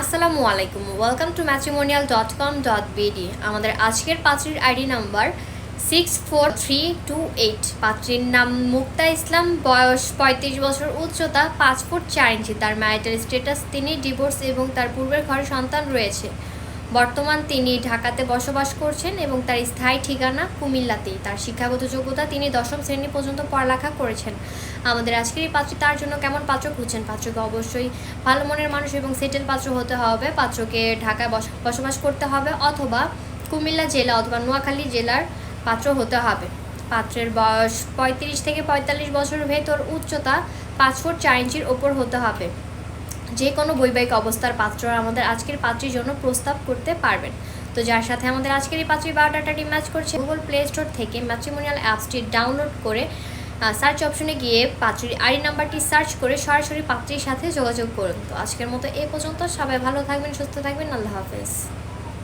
আসসালামু আলাইকুম। Welcome to matrimonial dot com dot BD আমাদের আজকের পাত্রীর ID number six four three two eight পাত্রীর নাম মুক্তা ইসলাম, বয়স পঁয়ত্রিশ বছর, উচ্চতা পাঁচ ফুট চার ইঞ্চি। তার ম্যারিটাল স্ট্যাটাস তিনি ডিভোর্স এবং তার পূর্বের ঘরে সন্তান রয়েছে। বর্তমান তিনি ঢাকাতে বসবাস করছেন এবং তার স্থায়ী ঠিকানা কুমিল্লাতেই। তার শিক্ষাগত যোগ্যতা তিনি দশম শ্রেণি পর্যন্ত পড়ালেখা করেছেন। আমাদের আজকের এই পাত্রী তার জন্য কেমন পাত্র খুঁজছেন পাত্রকে অবশ্যই ভালো মনের মানুষ এবং সেটেল পাত্র হতে হবে। পাত্রকে ঢাকায় বস- বসবাস করতে হবে অথবা কুমিল্লা জেলা অথবা নোয়াখালী জেলার পাত্র হতে হবে। পাত্রের বয়স পঁয়ত্রিশ থেকে পঁয়তাল্লিশ বছরের ভেতর উচ্চতা পাঁচ ফুট চার ইঞ্চির ওপর হতে হবে। যে কোনো বৈবাহিক অবস্থার পাত্র আমাদের আজকের পাত্রীর জন্য প্রস্তাব করতে পারবেন। তো যার সাথে আমাদের আজকের এই পাত্রী বায়োডাটাটি ম্যাচ করছে গুগল প্লে স্টোর থেকে ম্যাট্রিমোনিয়াল অ্যাপসটি ডাউনলোড করে সার্চ অপশনে গিয়ে পাত্রীর আইডি নাম্বারটি সার্চ করে সরাসরি পাত্রীর সাথে যোগাযোগ করুন। তো আজকের মতো এ পর্যন্ত। সবাই ভালো থাকবেন, সুস্থ থাকবেন। আল্লাহ হাফেজ।